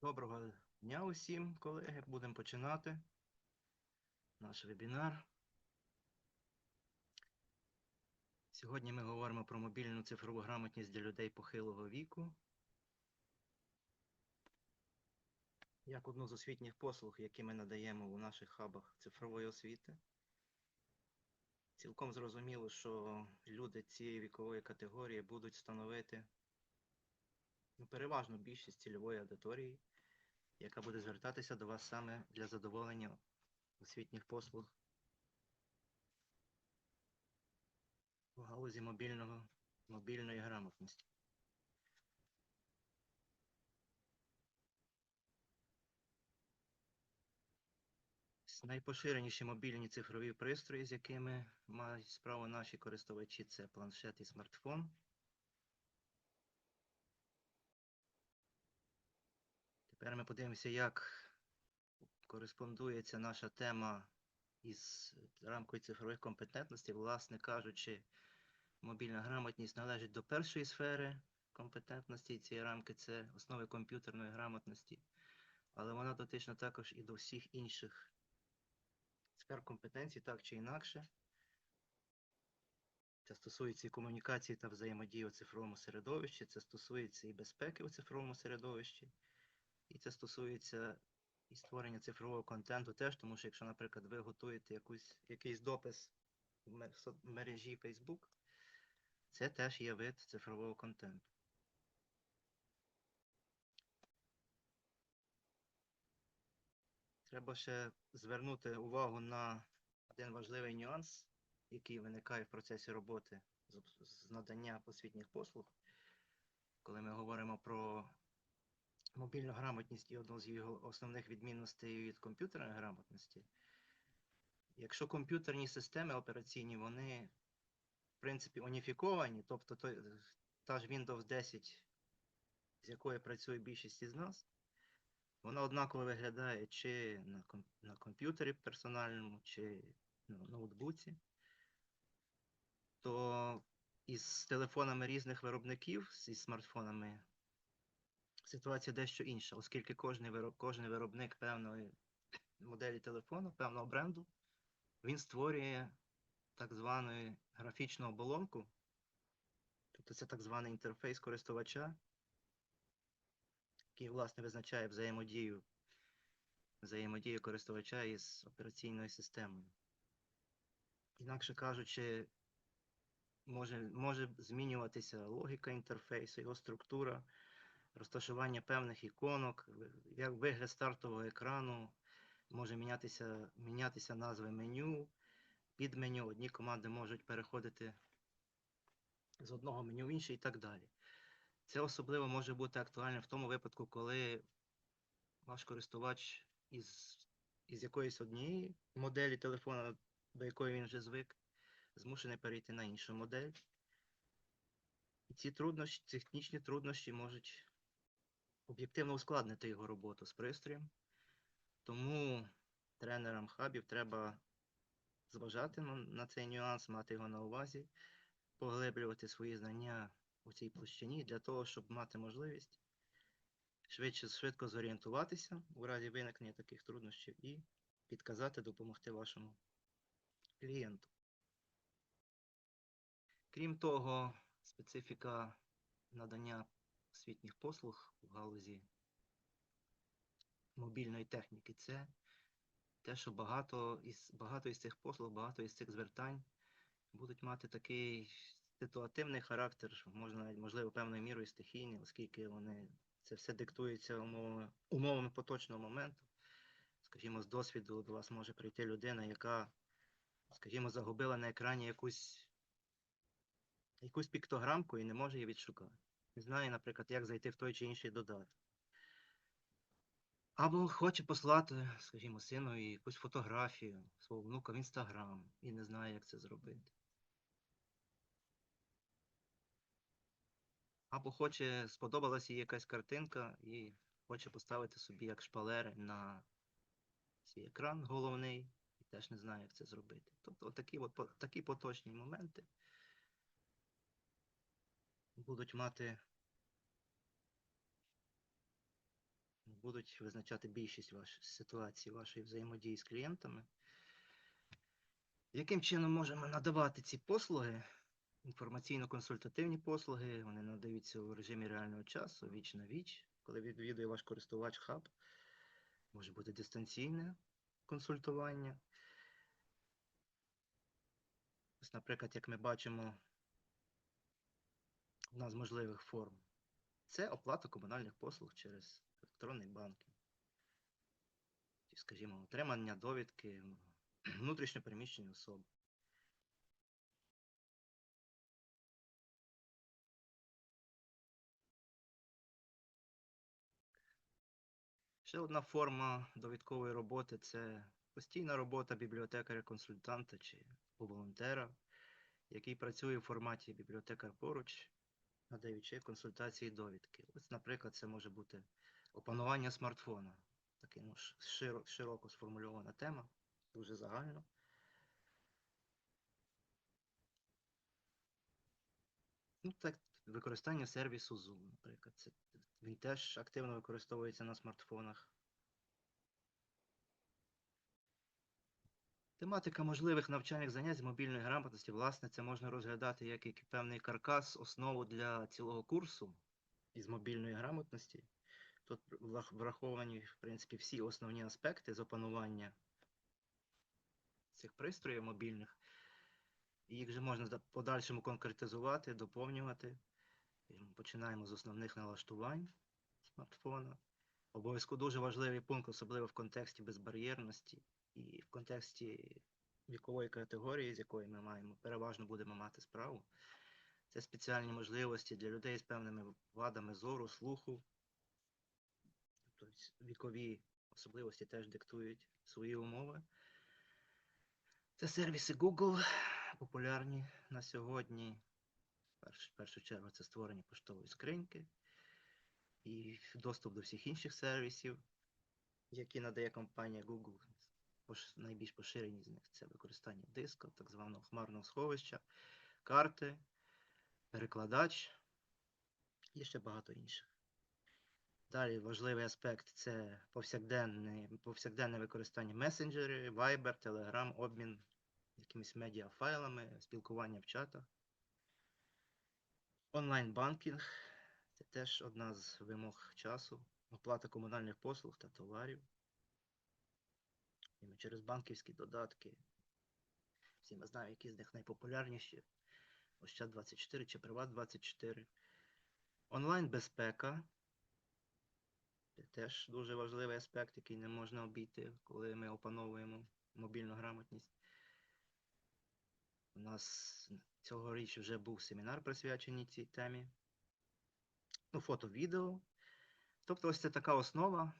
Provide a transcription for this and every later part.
Доброго дня усім, колеги. Будемо починати наш вебінар. Сьогодні ми говоримо про мобільну цифрову грамотність для людей похилого віку. Як одну з освітніх послуг, які ми надаємо у наших хабах цифрової освіти. Цілком зрозуміло, що люди цієї вікової категорії будуть становити ну, переважно більшість цільової аудиторії яка буде звертатися до вас саме для задоволення освітніх послуг у галузі мобільного, мобільної грамотності. Найпоширеніші мобільні цифрові пристрої, з якими мають справу наші користувачі, це планшет і смартфон. Тепер ми подивимося, як кореспондується наша тема із рамкою цифрових компетентностей. Власне кажучи, мобільна грамотність належить до першої сфери компетентності цієї рамки це основи комп'ютерної грамотності, але вона дотична також і до всіх інших сфер компетенцій, так чи інакше. Це стосується і комунікації та взаємодії у цифровому середовищі, це стосується і безпеки у цифровому середовищі. І це стосується і створення цифрового контенту теж, тому що якщо, наприклад, ви готуєте якусь, якийсь допис в мережі Facebook, це теж є вид цифрового контенту. Треба ще звернути увагу на один важливий нюанс, який виникає в процесі роботи з надання освітніх послуг, коли ми говоримо про мобільну грамотність і одну з його основних відмінностей від комп'ютерної грамотності. Якщо комп'ютерні системи операційні, вони, в принципі, уніфіковані, тобто той, та ж Windows 10, з якою працює більшість із нас, вона однаково виглядає чи на, на комп'ютері персональному, чи на ноутбуці, то із телефонами різних виробників, зі смартфонами ситуація дещо інша, оскільки кожний кожний виробник певної моделі телефону, певного бренду, він створює так звану графічну оболонку, тобто це так званий інтерфейс користувача, який, власне, визначає взаємодію, взаємодію користувача із операційною системою. Інакше кажучи, може, може змінюватися логіка інтерфейсу, його структура, розташування певних іконок, як вигляд стартового екрану, може мінятися, мінятися назви меню, під меню. Одні команди можуть переходити з одного меню в інше і так далі. Це особливо може бути актуально в тому випадку, коли ваш користувач із, із якоїсь однієї моделі телефона, до якої він вже звик, змушений перейти на іншу модель. І ці труднощі, технічні труднощі можуть об'єктивно ускладнити його роботу з пристроєм. Тому тренерам хабів треба зважати на, цей нюанс, мати його на увазі, поглиблювати свої знання у цій площині для того, щоб мати можливість швидше швидко зорієнтуватися у разі виникнення таких труднощів і підказати, допомогти вашому клієнту. Крім того, специфіка надання освітніх послуг в галузі мобільної техніки це те, що багато із, багато із цих послуг, багато із цих звертань будуть мати такий ситуативний характер, можна можливо, певною мірою стихійний, оскільки вони це все диктується умовами, умовами поточного моменту. Скажімо, з досвіду до вас може прийти людина, яка, скажімо, загубила на екрані якусь, якусь піктограмку і не може її відшукати. Знає, наприклад, як зайти в той чи інший додаток. Або хоче послати, скажімо, синові якусь фотографію свого внука в інстаграм і не знає, як це зробити. Або хоче, сподобалася їй якась картинка і хоче поставити собі як шпалери на свій екран головний і теж не знає, як це зробити. Тобто такі, от, такі поточні моменти будуть мати будуть визначати більшість ваш, ситуацій вашої взаємодії з клієнтами. Яким чином можемо надавати ці послуги? Інформаційно-консультативні послуги, вони надаються у режимі реального часу, віч на віч, коли відвідує ваш користувач хаб. Може бути дистанційне консультування. Ось, наприклад, як ми бачимо, одна з можливих форм це оплата комунальних послуг через електронний банкінг. Скажімо, отримання довідки внутрішньопереміщені особи. Ще одна форма довідкової роботи це постійна робота бібліотекаря-консультанта чи волонтера, який працює в форматі бібліотекар поруч, надаючи консультації довідки. Ось, наприклад, це може бути опанування смартфона. Такий ну, широко сформульована тема, дуже загально. Ну, так, використання сервісу Zoom, наприклад. Це, він теж активно використовується на смартфонах. Тематика можливих навчальних занять з мобільної грамотності, власне, це можна розглядати як, як певний каркас, основу для цілого курсу із мобільної грамотності. Тут враховані, в принципі, всі основні аспекти з опанування цих пристроїв мобільних. Їх же можна в подальшому конкретизувати, доповнювати. Починаємо з основних налаштувань смартфона. Обов'язково дуже важливий пункт, особливо в контексті безбар'єрності і в контексті вікової категорії, з якою ми маємо, переважно будемо мати справу. Це спеціальні можливості для людей з певними вадами зору, слуху. Тобто вікові особливості теж диктують свої умови. Це сервіси Google, популярні на сьогодні. В першу чергу це створення поштової скриньки і доступ до всіх інших сервісів, які надає компанія Google. Найбільш поширені з них це використання диска, так званого хмарного сховища, карти, перекладач і ще багато інших. Далі важливий аспект це повсякденне, повсякденне використання месенджерів, Viber, Telegram, обмін якимись медіафайлами, спілкування в чатах. Онлайн-банкінг це теж одна з вимог часу, оплата комунальних послуг та товарів. І через банківські додатки. Всі ми знаємо, які з них найпопулярніші. Ощад 24 чи Приват 24. Онлайн-безпека. Це теж дуже важливий аспект, який не можна обійти, коли ми опановуємо мобільну грамотність. У нас цьогоріч вже був семінар присвячений цій темі. Ну, фото, відео. Тобто ось це така основа,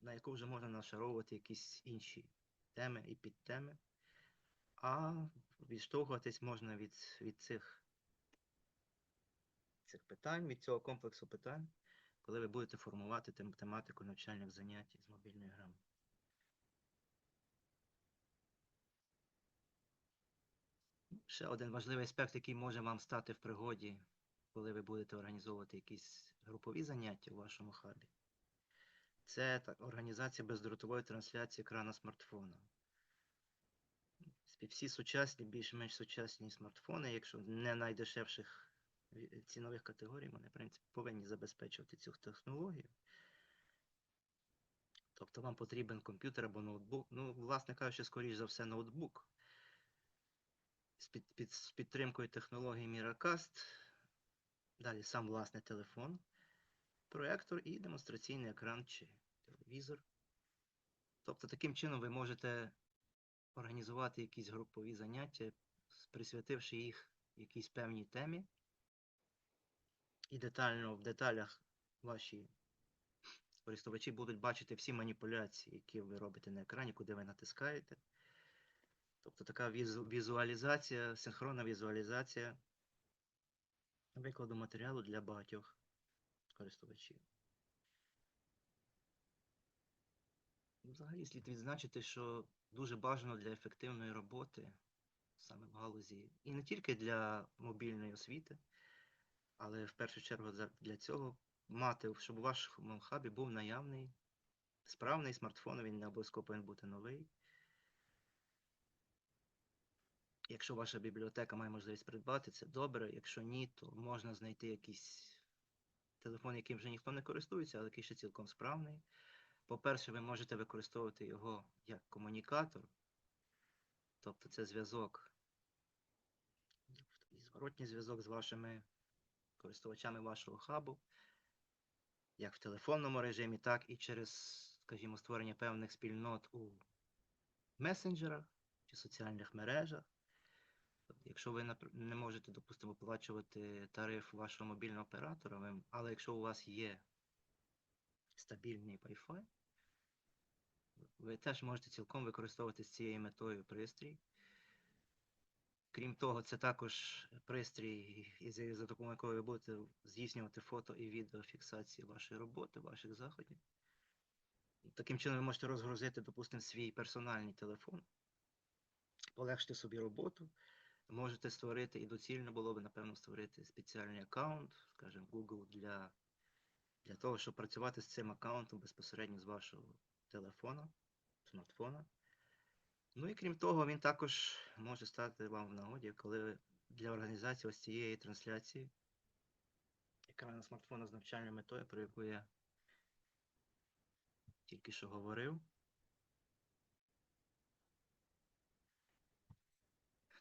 на яку вже можна нашаровувати якісь інші теми і підтеми. А відштовхуватись можна від, від цих, цих питань, від цього комплексу питань, коли ви будете формувати тем- тематику навчальних занять з мобільної грамоти. Ще один важливий аспект, який може вам стати в пригоді, коли ви будете організовувати якісь групові заняття у вашому хабі. Це організація бездротової трансляції екрана смартфона. Всі- сучасні, більш-менш сучасні смартфони, якщо не найдешевших цінових категорій, вони, в принципі, повинні забезпечувати цю технологію. Тобто вам потрібен комп'ютер або ноутбук. Ну, власне кажучи, скоріш за все, ноутбук з, під, під, з підтримкою технології Miracast. Далі сам власний телефон, проектор і демонстраційний екран чи телевізор. Тобто таким чином ви можете організувати якісь групові заняття, присвятивши їх якійсь певній темі. І детально в деталях ваші користувачі будуть бачити всі маніпуляції, які ви робите на екрані, куди ви натискаєте. Тобто така візуалізація, синхронна візуалізація викладу матеріалу для багатьох користувачів. Взагалі слід відзначити, що дуже бажано для ефективної роботи саме в галузі, і не тільки для мобільної освіти, але в першу чергу для цього мати, щоб у вашому хабі був наявний справний смартфон, він не обов'язково повинен бути новий. Якщо ваша бібліотека має можливість придбати, це добре. Якщо ні, то можна знайти якийсь телефон, яким вже ніхто не користується, але який ще цілком справний. По-перше, ви можете використовувати його як комунікатор, тобто це зв'язок, і зворотній зв'язок з вашими користувачами вашого хабу, як в телефонному режимі, так і через, скажімо, створення певних спільнот у месенджерах чи соціальних мережах. Якщо ви не можете, допустимо, оплачувати тариф вашого мобільного оператора, але якщо у вас є стабільний Wi-Fi, ви теж можете цілком використовувати з цією метою пристрій. Крім того, це також пристрій, за допомогою ви будете здійснювати фото і відеофіксації вашої роботи, ваших заходів. Таким чином ви можете розгрузити, допустимо, свій персональний телефон, полегшити собі роботу. Можете створити, і доцільно було б, напевно, створити спеціальний аккаунт, скажімо, Google для, для того, щоб працювати з цим аккаунтом безпосередньо з вашого телефона, смартфона. Ну і крім того, він також може стати вам в нагоді, коли ви для організації ось цієї трансляції екрану смартфона з навчальною метою, про яку я тільки що говорив.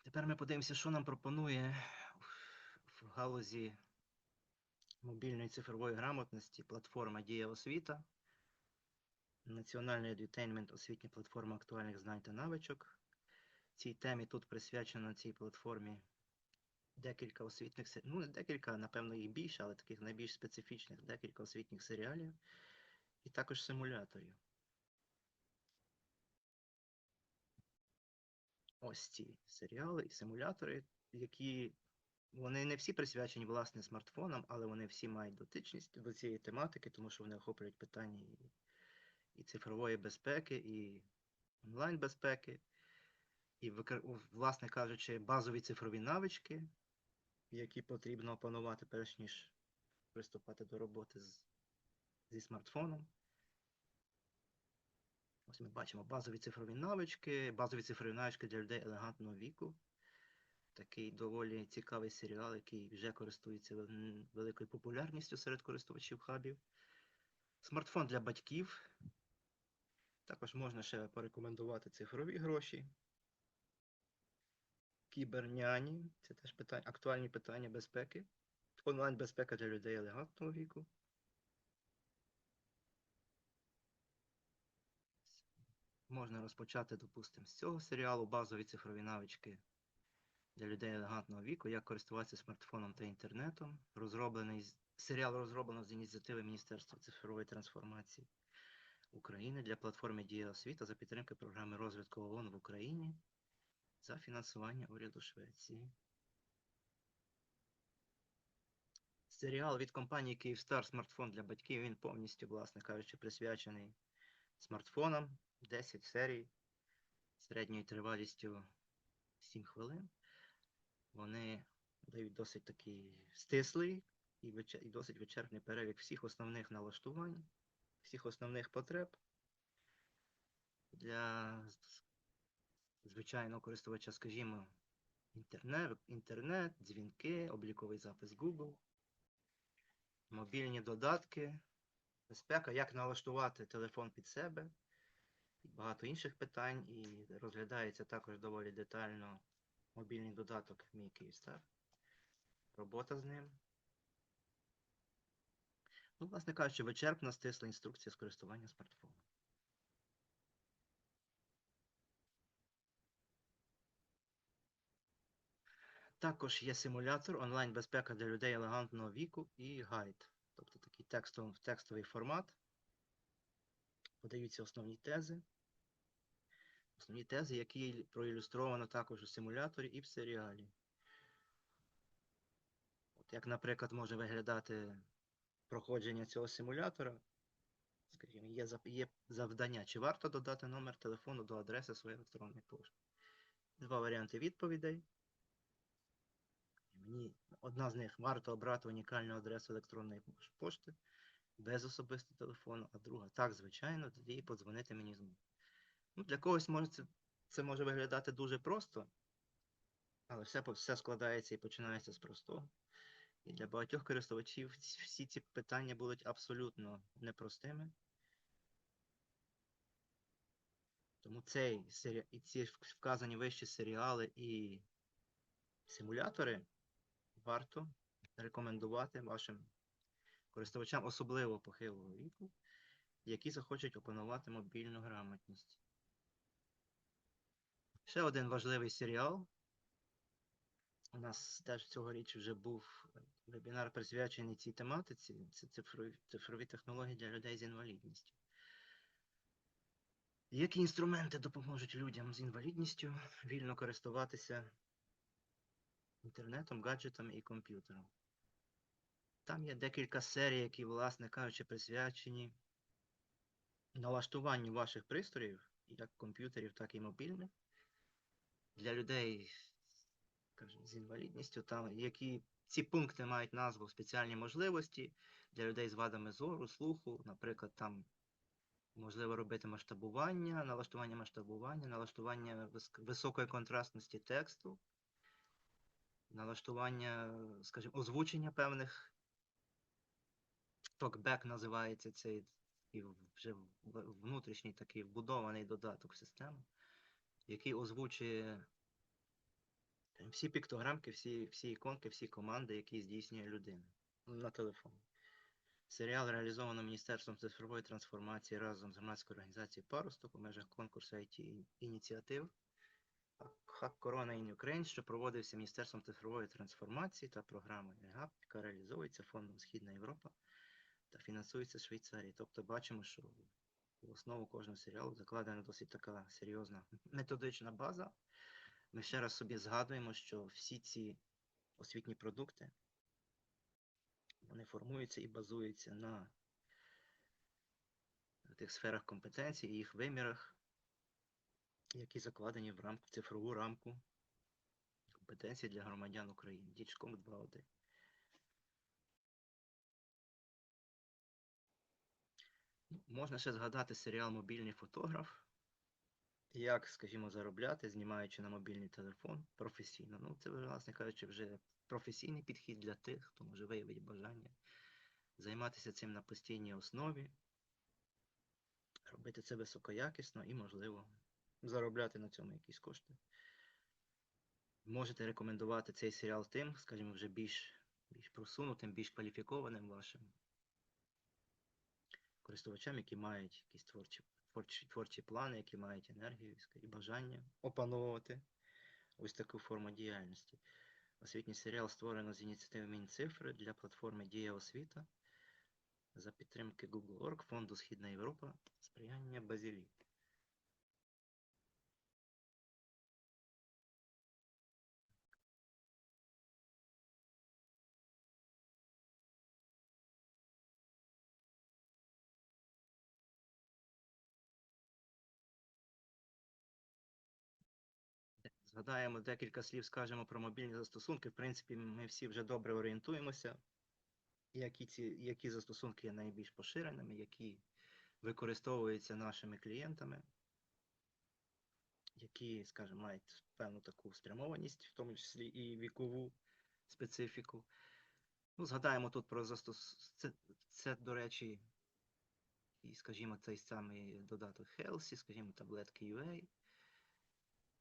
Тепер ми подивимося, що нам пропонує в галузі мобільної цифрової грамотності платформа Дія освіта, національний едютейнмент, освітня платформа актуальних знань та навичок. Цій темі тут присвячено цій платформі декілька освітніх ну декілька, напевно, їх більше, але таких найбільш специфічних, декілька освітніх серіалів і також симуляторів. Ось ці серіали і симулятори, які вони не всі присвячені власне смартфонам, але вони всі мають дотичність до цієї тематики, тому що вони охоплюють питання і, і цифрової безпеки, і онлайн безпеки, і, власне кажучи, базові цифрові навички, які потрібно опанувати, перш ніж приступати до роботи з, зі смартфоном. Ось ми бачимо базові цифрові навички, базові цифрові навички для людей елегантного віку. Такий доволі цікавий серіал, який вже користується великою популярністю серед користувачів хабів. Смартфон для батьків. Також можна ще порекомендувати цифрові гроші. Кіберняні. Це теж питання, актуальні питання безпеки. Онлайн безпека для людей елегантного віку. Можна розпочати, допустимо, з цього серіалу базові цифрові навички для людей елегантного віку, як користуватися смартфоном та інтернетом. Розроблений серіал розроблено з ініціативи Міністерства цифрової трансформації України для платформи Дія освіта за підтримки програми розвитку ООН в Україні за фінансування уряду Швеції. Серіал від компанії Київстар смартфон для батьків. Він повністю, власне кажучи, присвячений смартфонам. 10 серій середньою тривалістю 7 хвилин. Вони дають досить такий стислий і, і досить вичерпний перелік всіх основних налаштувань, всіх основних потреб для звичайного користувача, скажімо, інтернет, інтернет, дзвінки, обліковий запис Google, мобільні додатки, безпека, як налаштувати телефон під себе багато інших питань, і розглядається також доволі детально мобільний додаток Мій Київстар, робота з ним. Ну, власне кажучи, вичерпна стисла інструкція з користування смартфоном. Також є симулятор онлайн-безпека для людей елегантного віку і гайд, тобто такий текстовий формат. Подаються основні тези. Основні тези, які проілюстровано також у симуляторі і в серіалі. От як, наприклад, може виглядати проходження цього симулятора. Скажімо, є, є завдання, чи варто додати номер телефону до адреси своєї електронної пошти. Два варіанти відповідей. Мені одна з них варто обрати унікальну адресу електронної пошти. без особистого телефону, а друга так, звичайно, тоді подзвонити мені знову. Ну, для когось може це, це може виглядати дуже просто, але все, все складається і починається з простого. І для багатьох користувачів всі ці питання будуть абсолютно непростими. Тому цей і ці вказані вищі серіали і симулятори варто рекомендувати вашим користувачам, особливо похилого віку, які захочуть опанувати мобільну грамотність. Ще один важливий серіал. У нас теж цьогоріч вже був вебінар присвячений цій тематиці. Це цифрові, цифрові технології для людей з інвалідністю. Які інструменти допоможуть людям з інвалідністю вільно користуватися інтернетом, гаджетами і комп'ютером? Там є декілька серій, які, власне кажучи, присвячені налаштуванню ваших пристроїв, як комп'ютерів, так і мобільних, для людей скажімо, з інвалідністю, там, які ці пункти мають назву спеціальні можливості для людей з вадами зору, слуху, наприклад, там можливо робити масштабування, налаштування масштабування, налаштування високої контрастності тексту, налаштування, скажімо, озвучення певних Talkback називається цей в- вже внутрішній такий вбудований додаток в який озвучує всі піктограмки, всі, всі іконки, всі команди, які здійснює людина на телефоні. Серіал реалізовано Міністерством цифрової трансформації разом з громадською організацією Паросток у межах конкурсу IT ініціатив Hack Corona in Ukraine, що проводився Міністерством цифрової трансформації та програмою EGAP, яка реалізовується фондом Східна Європа та фінансується Швейцарії. Тобто бачимо, що в основу кожного серіалу закладена досить така серйозна методична база. Ми ще раз собі згадуємо, що всі ці освітні продукти вони формуються і базуються на тих сферах компетенцій і їх вимірах, які закладені в рамку цифрову рамку компетенцій для громадян України. Дічком 2.1. Можна ще згадати серіал Мобільний фотограф. Як, скажімо, заробляти, знімаючи на мобільний телефон професійно. Ну, це, власне кажучи, вже професійний підхід для тих, хто може виявити бажання займатися цим на постійній основі, робити це високоякісно і, можливо, заробляти на цьому якісь кошти. Можете рекомендувати цей серіал тим, скажімо, вже більш, більш просунутим, більш кваліфікованим вашим користувачам, які мають якісь творчі, творчі, творчі плани, які мають енергію і бажання опановувати ось таку форму діяльності. Освітній серіал створено з ініціативи Мінцифри для платформи Дія освіта за підтримки Google.org, Фонду Східна Європа, сприяння Базілі. Згадаємо декілька слів, скажемо про мобільні застосунки. В принципі, ми всі вже добре орієнтуємося, які, ці, які застосунки є найбільш поширеними, які використовуються нашими клієнтами, які, скажімо, мають певну таку спрямованість, в тому числі і вікову специфіку. Ну, згадаємо тут про застос... Це, це до речі, і, скажімо, цей самий додаток Healthy, скажімо, таблетки UA.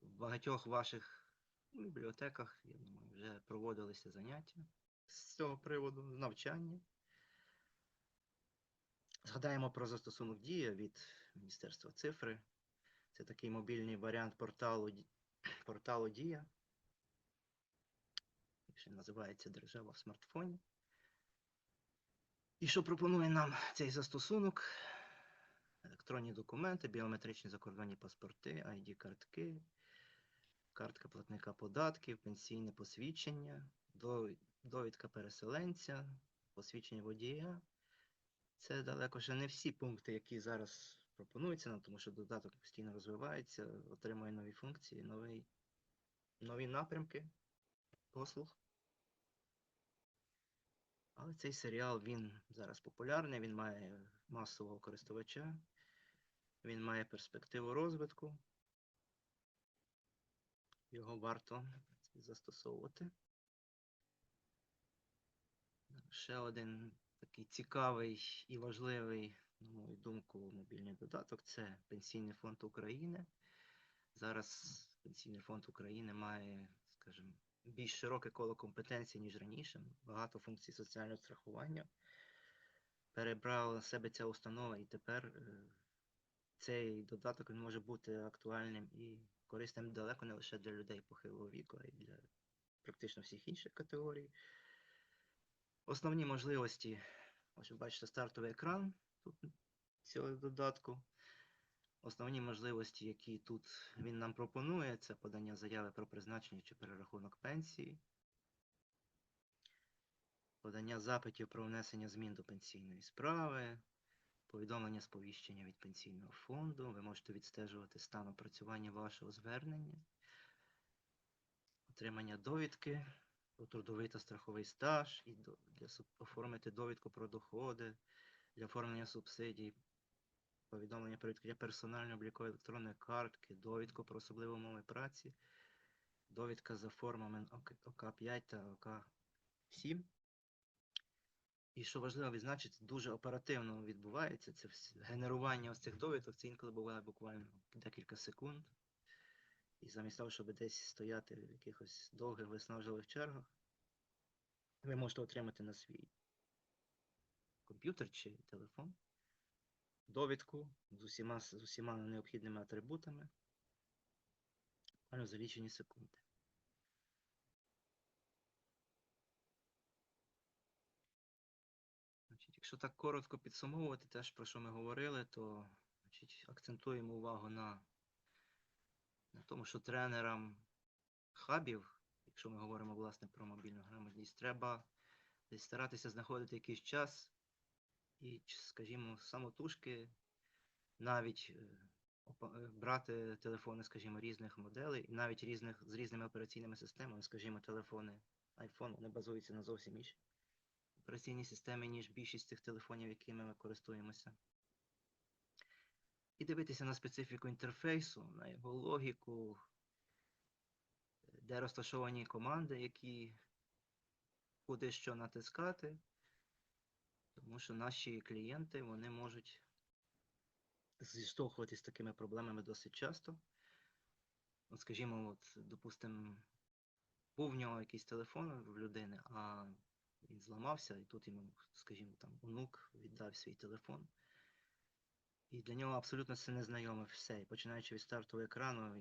В багатьох ваших бібліотеках, я думаю, вже проводилися заняття з цього приводу, навчання. Згадаємо про застосунок Дія від Міністерства цифри. Це такий мобільний варіант порталу, порталу Дія. Ще називається Держава в смартфоні. І що пропонує нам цей застосунок? Електронні документи, біометричні закордонні паспорти, ID-картки, картка платника податків, пенсійне посвідчення, довідка переселенця, посвідчення водія. Це далеко ще не всі пункти, які зараз пропонуються нам, тому що додаток постійно розвивається, отримує нові функції, новий, нові напрямки послуг. Але цей серіал він зараз популярний, він має масового користувача, він має перспективу розвитку. Його варто застосовувати. Ще один такий цікавий і важливий, на мою думку, мобільний додаток це Пенсійний фонд України. Зараз Пенсійний фонд України має, скажімо, більш широке коло компетенцій, ніж раніше. Багато функцій соціального страхування. Перебрала себе ця установа, і тепер е, цей додаток він може бути актуальним і корисним далеко не лише для людей похилого віку, а й для практично всіх інших категорій. Основні можливості, ось ви бачите стартовий екран тут цього додатку. Основні можливості, які тут він нам пропонує, це подання заяви про призначення чи перерахунок пенсії, подання запитів про внесення змін до пенсійної справи, повідомлення сповіщення від пенсійного фонду. Ви можете відстежувати стан опрацювання вашого звернення, отримання довідки про трудовий та страховий стаж, і для оформити довідку про доходи, для оформлення субсидій, повідомлення про відкриття персональної облікової електронної картки, довідку про особливі умови праці, довідка за формами ОК5 та ОК7. І що важливо відзначити, дуже оперативно відбувається це генерування ось цих довідок. Це інколи буває буквально декілька секунд. І замість того, щоб десь стояти в якихось довгих виснажливих чергах, ви можете отримати на свій комп'ютер чи телефон довідку з усіма, з усіма необхідними атрибутами буквально за лічені секунди. Значить, якщо так коротко підсумовувати те, про що ми говорили, то значить, акцентуємо увагу на, на тому, що тренерам хабів, якщо ми говоримо власне про мобільну грамотність, треба десь старатися знаходити якийсь час і, скажімо, самотужки навіть е, е, брати телефони, скажімо, різних моделей, і навіть різних з різними операційними системами, скажімо, телефони iPhone, вони базуються на зовсім іншій операційній системі, ніж більшість цих телефонів, якими ми користуємося. І дивитися на специфіку інтерфейсу, на його логіку, де розташовані команди, які куди що натискати. Тому що наші клієнти вони можуть зіштовхуватись з такими проблемами досить часто. От, скажімо, от, допустимо, був в нього якийсь телефон в людини, а він зламався, і тут йому, скажімо, там онук віддав свій телефон. І для нього абсолютно це незнайоме все. І починаючи від стартового екрану,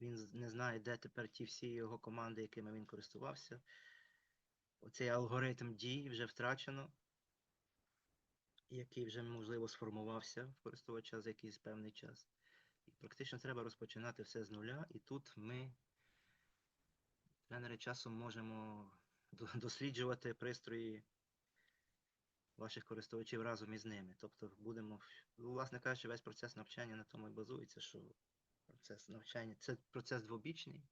він, не знає, де тепер ті всі його команди, якими він користувався. Оцей алгоритм дій вже втрачено, який вже, можливо, сформувався в користувача за якийсь певний час. І практично треба розпочинати все з нуля. І тут ми, тренери, часом можемо досліджувати пристрої ваших користувачів разом із ними. Тобто будемо, власне кажучи, весь процес навчання на тому і базується, що процес навчання це процес двобічний,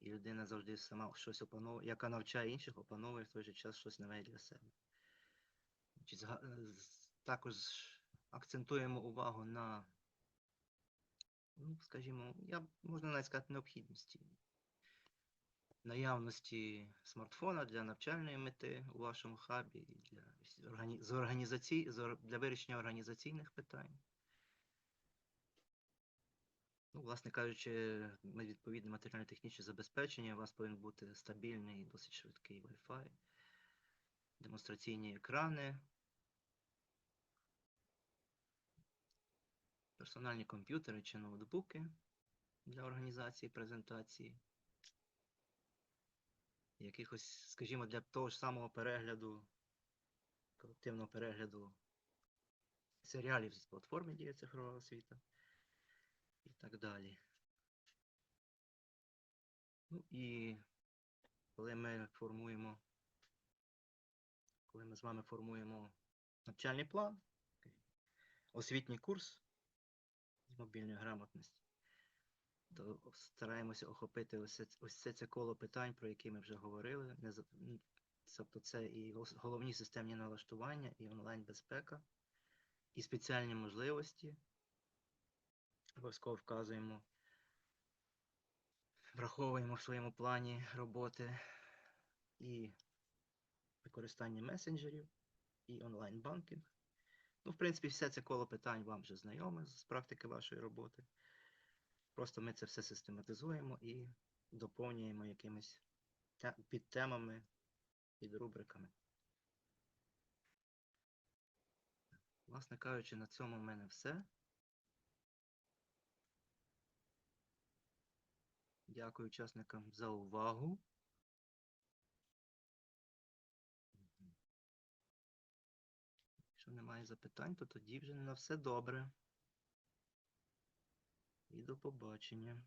і людина завжди сама щось опановує, яка навчає інших, опановує в той же час щось нове для себе. З- Також акцентуємо увагу на, ну, скажімо, я можна навіть сказати, необхідності наявності смартфона для навчальної мети у вашому хабі і для, з органі- з організацій, для вирішення організаційних питань. Ну, власне кажучи, відповідне матеріально-технічне забезпечення, у вас повинен бути стабільний і досить швидкий Wi-Fi, демонстраційні екрани, персональні комп'ютери чи ноутбуки для організації презентації якихось, скажімо, для того ж самого перегляду, колективного перегляду серіалів з платформи Дія цифрового світу і так далі. Ну і коли ми формуємо, коли ми з вами формуємо навчальний план, освітній курс з мобільної грамотності, то стараємося охопити ось це, це коло питань, про які ми вже говорили. Не, Тобто це і головні системні налаштування, і онлайн-безпека, і спеціальні можливості. Обов'язково вказуємо, враховуємо в своєму плані роботи і використання месенджерів, і онлайн-банкінг. Ну, в принципі, все це коло питань вам вже знайоме з практики вашої роботи. Просто ми це все систематизуємо і доповнюємо якимись те- підтемами, підрубриками. Власне кажучи, на цьому в мене все. Дякую учасникам за увагу. Якщо немає запитань, то тоді вже на все добре. І до побачення.